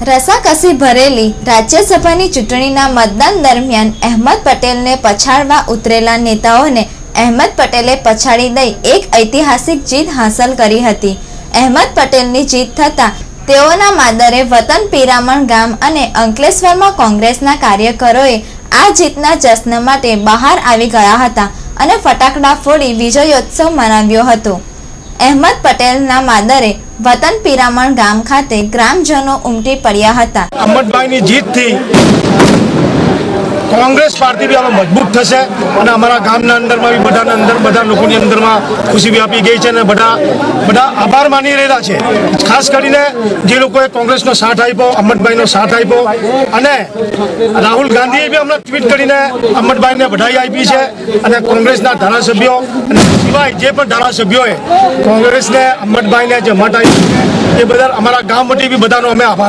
રસાકસી ભરેલી રાજ્યસભાની ચૂંટણીના મતદાન દરમિયાન અહેમદ પટેલને પછાડવા ઉતરેલા નેતાઓને અહેમદ પટેલે પછાડી દઈ એક ઐતિહાસિક જીત હાંસલ કરી હતી. અહેમદ પટેલની જીત થતાં તેઓના માદરે વતન પીરામણ ગામ અને અંકલેશ્વરમાં કોંગ્રેસના કાર્યકરોએ આ જીતના જશ્ન માટે બહાર આવી ગયા હતા અને ફટાકડા ફોડી વિજયોત્સવ મનાવ્યો હતો. અહેમદ પટેલના માદરે વતન પીરામણ ગામ ખાતે ગ્રામજનો ઉમટી પડ્યા હતા. અહમદભાઈની જીતથી કોંગ્રેસ પાર્ટી બી હવે મજબૂત થશે અને અમારા ગામના અંદરમાં બી બધાના અંદર બધા લોકોની અંદરમાં ખુશી વ્યાપી ગઈ છે અને બધા બધા આભાર માની રહેલા છે. ખાસ કરીને જે લોકોએ કોંગ્રેસનો સાથ આપ્યો અહમદભાઈનો સાથ આપ્યો અને રાહુલ ગાંધીએ બી હમણાં ટ્વીટ કરીને અહમદભાઈને બધાઈ આપી છે અને કોંગ્રેસના ધારાસભ્યો અને સિવાય જે પણ ધારાસભ્યોએ કોંગ્રેસને અહમદભાઈને જે મત આપી એ બદલ અમારા ગામ વટી બી બધાનો અમે આભાર